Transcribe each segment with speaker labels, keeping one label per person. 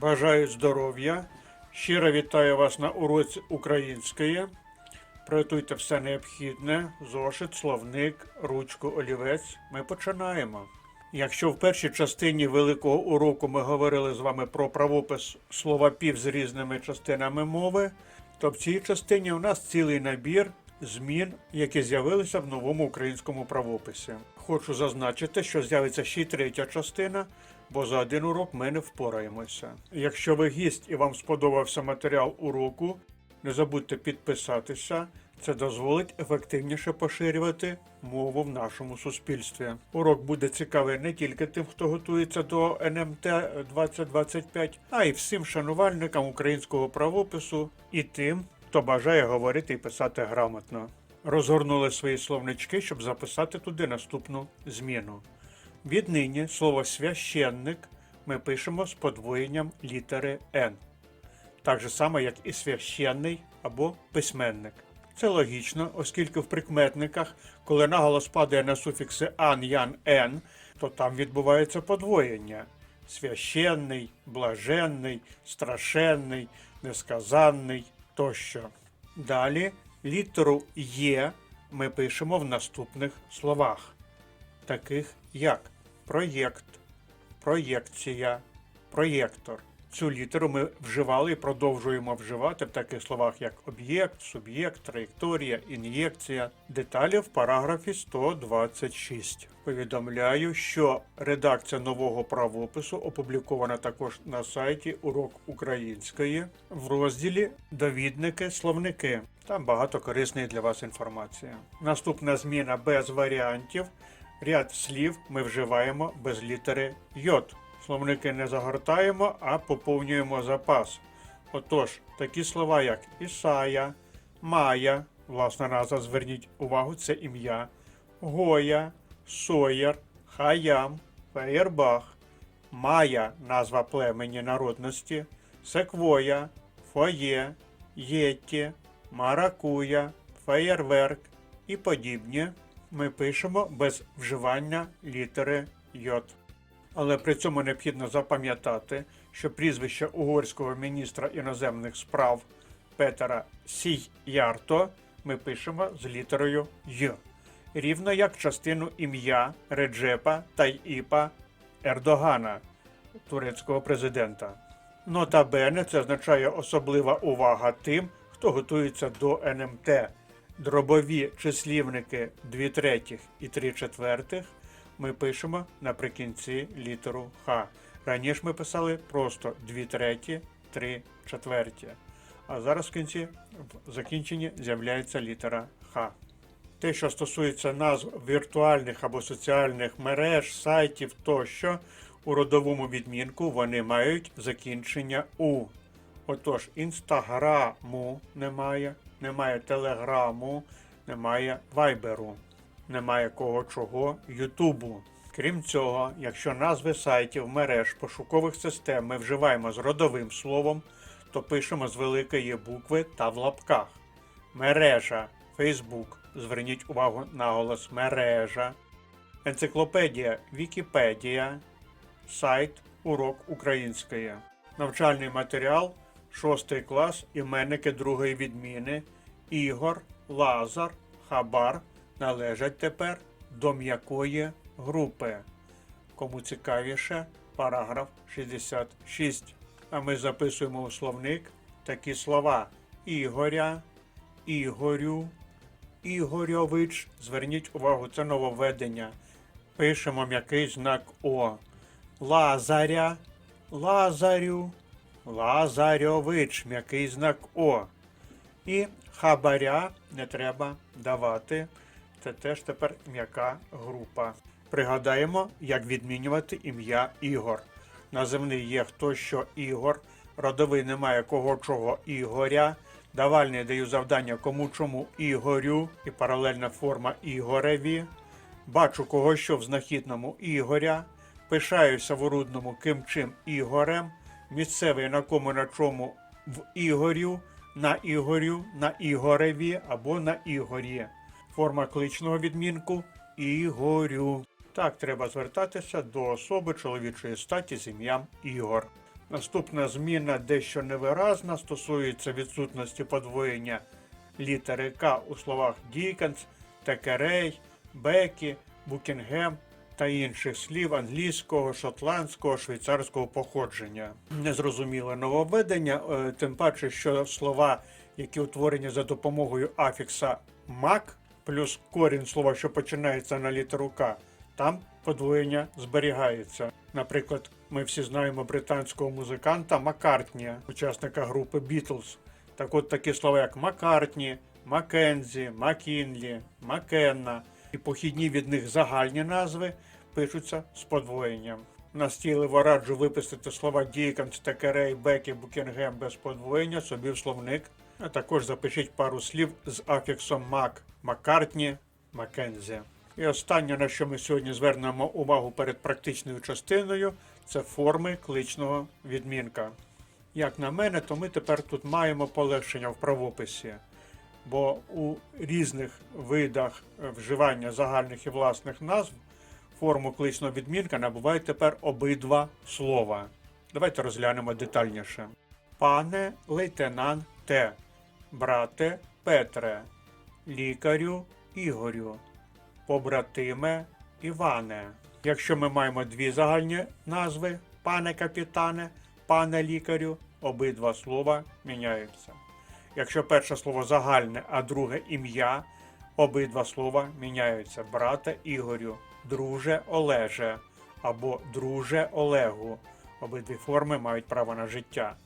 Speaker 1: Бажаю здоров'я. Щиро вітаю вас на уроці української. Приготуйте все необхідне: зошит, словник, ручку, олівець. Ми починаємо. Якщо в першій частині великого уроку ми говорили з вами про правопис словапів з різними частинами мови, то в цій частині у нас цілий набір змін, які з'явилися в новому українському правописі. Хочу зазначити, що з'явиться ще й третя частина, бо за один урок ми не впораємося. Якщо ви гість і вам сподобався матеріал уроку, не забудьте підписатися. Це дозволить ефективніше поширювати мову в нашому суспільстві. Урок буде цікавий не тільки тим, хто готується до НМТ 2025, а й всім шанувальникам українського правопису і тим, хто бажає говорити і писати грамотно. Розгорнули свої словнички, щоб записати туди наступну зміну. Віднині слово священник ми пишемо з подвоєнням літери Н так же само, як і священний або письменник. Це логічно, оскільки в прикметниках, коли наголос падає на суфікси ан, ян, ен, то там відбувається подвоєння. Священний, блаженний, страшенний, несказанний тощо. Далі літеру Є ми пишемо в наступних словах, таких як проєкт, проєкція, проєктор. Цю літеру ми вживали і продовжуємо вживати в таких словах, як об'єкт, суб'єкт, траєкторія, ін'єкція. Деталі в параграфі 126. Повідомляю, що редакція нового правопису опублікована також на сайті Урок української в розділі Довідники, словники. Там багато корисної для вас інформації. Наступна зміна без варіантів. Ряд слів ми вживаємо без літери йод. Словники не загортаємо, а поповнюємо запас. Отож, такі слова, як Ісая, Майя, власна назва, зверніть увагу, це ім'я, Гоя, Соєр, Хаям, Феєрбах, Майя назва племені народності, Секвоя, Фоє, Єтті, Маракуя, Феєрверк і подібні ми пишемо без вживання літери йод. Але при цьому необхідно запам'ятати, що прізвище угорського міністра іноземних справ Петера Сійярто ми пишемо з літерою Й, рівно як частину ім'я Реджепа Тайіпа Ердогана, турецького президента. Нотабене це означає особлива увага тим, хто готується до НМТ. Дробові числівники 2 третіх і 3 четвертих ми пишемо наприкінці літеру Х. Раніше ми писали просто 2 треті, 3 четверті. А зараз в кінці в закінченні з'являється літера Х. Те, що стосується назв віртуальних або соціальних мереж, сайтів тощо, у родовому відмінку вони мають закінчення У. Отож, інстаграму немає, немає телеграму, немає вайберу немає кого чого Ютубу. Крім цього, якщо назви сайтів, мереж, пошукових систем ми вживаємо з родовим словом, то пишемо з великої букви та в лапках. Мережа Фейсбук. Зверніть увагу на голос мережа. Енциклопедія Вікіпедія. Сайт Урок української. Навчальний матеріал 6 клас іменники другої відміни. Ігор, Лазар, Хабар належать тепер до м'якої групи. Кому цікавіше, параграф 66. А ми записуємо у словник такі слова Ігоря, Ігорю, Ігорьович. Зверніть увагу, це нововведення. Пишемо м'який знак О. Лазаря, Лазарю, Лазарьович, м'який знак О. І хабаря не треба давати. Це теж тепер м'яка група. Пригадаємо, як відмінювати ім'я Ігор. Називний є хто що Ігор, родовий немає кого чого Ігоря. Давальний даю завдання кому чому Ігорю і паралельна форма Ігореві. Бачу кого що в знахідному Ігоря. Пишаюся в орудному ким чим Ігорем. Місцевий на кому на чому в Ігорю, на Ігорю, на Ігореві або на Ігорі. Форма кличного відмінку Ігорю. Так треба звертатися до особи чоловічої статі з ім'ям Ігор. Наступна зміна дещо невиразна, стосується відсутності подвоєння літери К у словах Дікенс, Текерей, Бекі, Букінгем та інших слів англійського, шотландського, швейцарського походження. Незрозуміле нововведення, е, тим паче, що слова, які утворені за допомогою афікса мак, плюс корінь слова, що починається на літеру К, там подвоєння зберігається. Наприклад, ми всі знаємо британського музиканта Маккартні, учасника групи Бітлз. Так от такі слова, як Маккартні, Маккензі, Маккінлі, Маккенна і похідні від них загальні назви пишуться з подвоєнням. Настійливо раджу виписати слова Діканс, Текерей, Бекі, Букінгем без подвоєння собі в словник. А також запишіть пару слів з афіксом Мак, Маккартні, Маккензі. І останнє, на що ми сьогодні звернемо увагу перед практичною частиною, це форми кличного відмінка. Як на мене, то ми тепер тут маємо полегшення в правописі, бо у різних видах е, вживання загальних і власних назв форму кличного відмінка набувають тепер обидва слова. Давайте розглянемо детальніше. Пане лейтенанте, брате Петре, лікарю Ігорю, побратиме Іване. Якщо ми маємо дві загальні назви пане капітане, пане лікарю, обидва слова міняються. Якщо перше слово загальне, а друге ім'я, обидва слова міняються. Брате Ігорю, друже Олеже або друже Олегу. Обидві форми мають право на життя.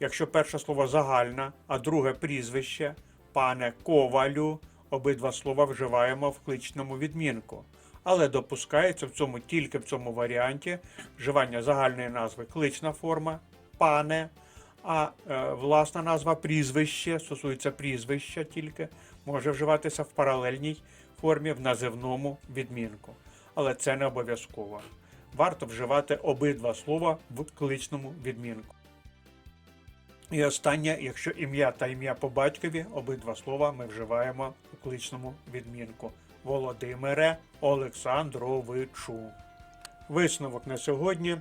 Speaker 1: Якщо перше слово загальне, а друге прізвище, пане Ковалю, обидва слова вживаємо в кличному відмінку. Але допускається в цьому тільки в цьому варіанті вживання загальної назви клична форма, пане, а е, власна назва прізвище, стосується прізвища тільки, може вживатися в паралельній формі в називному відмінку. Але це не обов'язково. Варто вживати обидва слова в кличному відмінку. І останнє, якщо ім'я та ім'я по батькові, обидва слова ми вживаємо у кличному відмінку. Володимире Олександровичу. Висновок на сьогодні.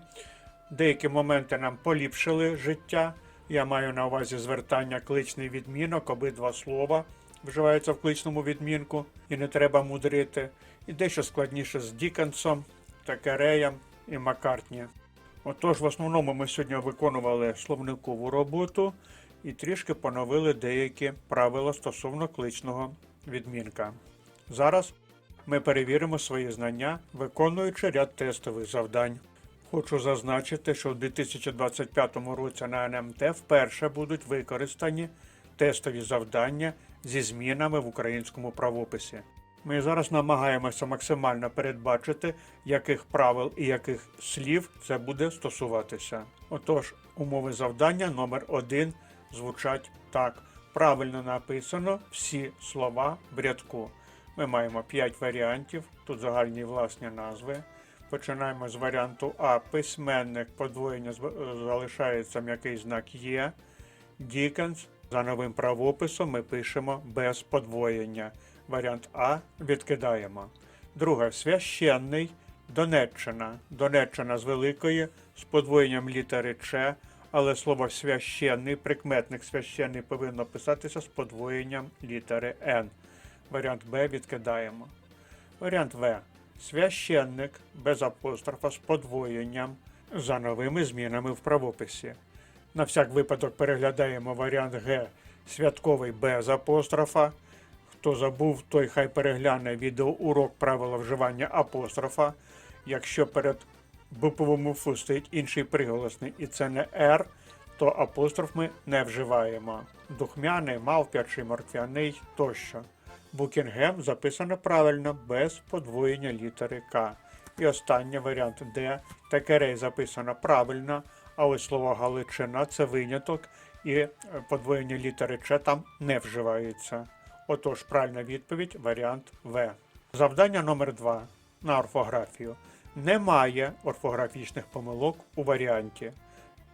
Speaker 1: Деякі моменти нам поліпшили життя. Я маю на увазі звертання кличний відмінок, обидва слова вживаються в кличному відмінку і не треба мудрити. І дещо складніше з Дікенсом, Такереєм і Маккартні. Отож, в основному ми сьогодні виконували словникову роботу і трішки поновили деякі правила стосовно кличного відмінка. Зараз ми перевіримо свої знання, виконуючи ряд тестових завдань. Хочу зазначити, що в 2025 році на НМТ вперше будуть використані тестові завдання зі змінами в українському правописі. Ми зараз намагаємося максимально передбачити, яких правил і яких слів це буде стосуватися. Отож, умови завдання номер 1 звучать так: правильно написано всі слова в рядку. Ми маємо 5 варіантів, тут загальні власні назви. Починаємо з варіанту А. Письменник подвоєння залишається м'який знак Є. Дікенс. За новим правописом ми пишемо без подвоєння. Варіант А відкидаємо. Друге. Священний. Донеччина. Донеччина з великої з подвоєнням літери Ч, але слово священний, прикметник священний повинно писатися з подвоєнням літери Н. Варіант Б відкидаємо. Варіант В. Священник без апострофа з подвоєнням за новими змінами в правописі. На всяк випадок переглядаємо варіант Г. Святковий без апострофа. Хто забув, той хай перегляне відеоурок правила вживання апострофа. Якщо перед буповим Ф стоїть інший приголосний і це не Р, то апостроф ми не вживаємо. Духмяний, мавпячий, морквяний тощо. Букінгем записано правильно без подвоєння літери К. І останній варіант Д. Текерей записано правильно, а ось слово Галичина це виняток, і е, подвоєння літери Ч там не вживається. Отож, правильна відповідь варіант В. Завдання номер 2 на орфографію. Немає орфографічних помилок у варіанті.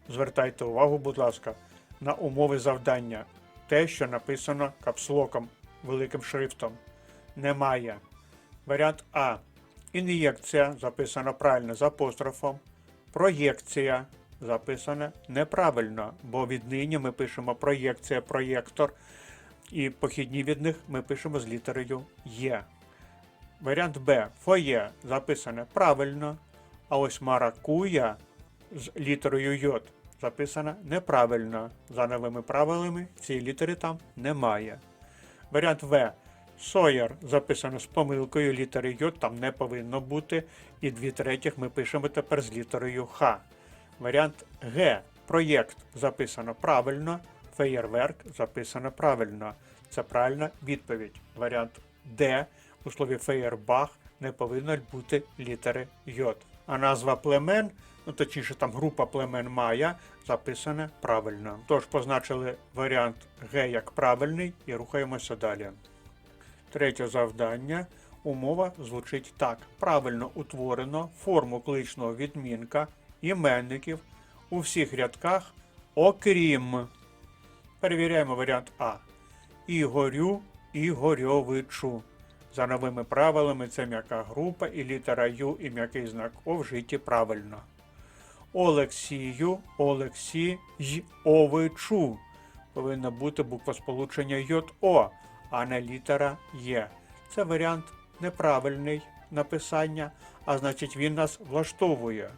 Speaker 1: Звертайте увагу, будь ласка, на умови завдання. Те, що написано капслоком, великим шрифтом. Немає. Варіант А. Ін'єкція записано правильно з апострофом. Проєкція записане неправильно, бо віднині ми пишемо проєкція, проєктор, і похідні від них ми пишемо з літерою Є. Варіант Б. Фоє записане правильно, а ось маракуя з літерою Й записана неправильно. За новими правилами цієї літери там немає. Варіант В. Сойер записано з помилкою літери Й там не повинно бути. І дві третіх ми пишемо тепер з літерою Х. Варіант Г. Проєкт записано правильно. Феєрверк записано правильно. Це правильна відповідь. Варіант Д. У слові феєрбах не повинно бути літери Й. А назва племен, ну точніше там група племен Майя, записана правильно. Тож позначили варіант Г як правильний і рухаємося далі. Третє завдання. Умова звучить так: правильно утворено форму кличного відмінка іменників у всіх рядках, окрім. Перевіряємо варіант А. Ігорю, Ігорьовичу. За новими правилами це м'яка група і літера Ю і м'який знак О вжиті правильно. Олексію, Олексійовичу. Повинна бути буква сполучення ЙО, а не літера Є. Це варіант неправильний написання, а значить він нас влаштовує.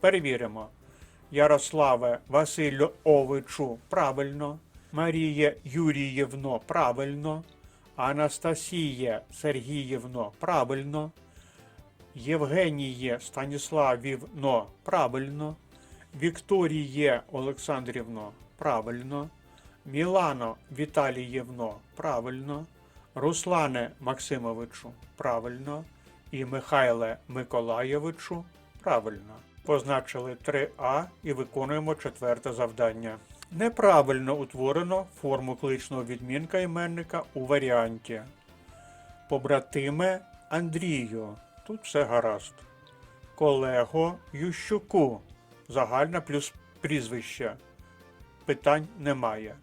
Speaker 1: Перевіримо. Ярославе Васильовичу правильно. Марія Юріївно правильно. Анастасія Сергіївно правильно. Євгеніє Станіславівно правильно. Вікторіє Олександрівно правильно. Мілано Віталієвно правильно. Руслане Максимовичу правильно. І Михайле Миколаєвичу правильно. Позначили 3А і виконуємо четверте завдання. Неправильно утворено форму кличного відмінка іменника у варіанті. Побратиме Андрію. Тут все гаразд. Колего Ющуку. Загальна плюс прізвище. Питань немає.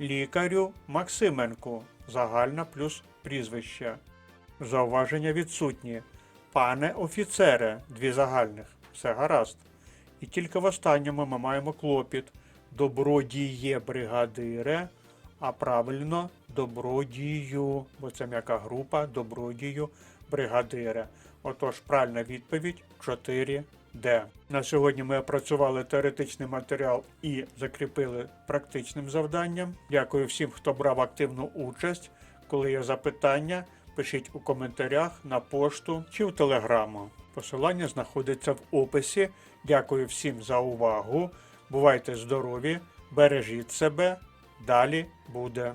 Speaker 1: Лікарю Максименку. Загальна плюс прізвище. Зауваження відсутні. Пане офіцере, дві загальних. Все гаразд. І тільки в останньому ми маємо клопіт. Добродіє бригадире, а правильно добродію, бо це м'яка група добродію бригадире. Отож, правильна відповідь 4D. На сьогодні ми опрацювали теоретичний матеріал і закріпили практичним завданням. Дякую всім, хто брав активну участь. Коли є запитання, пишіть у коментарях на пошту чи в телеграму. Посилання знаходиться в описі. Дякую всім за увагу. Бувайте здорові, бережіть себе. Далі буде.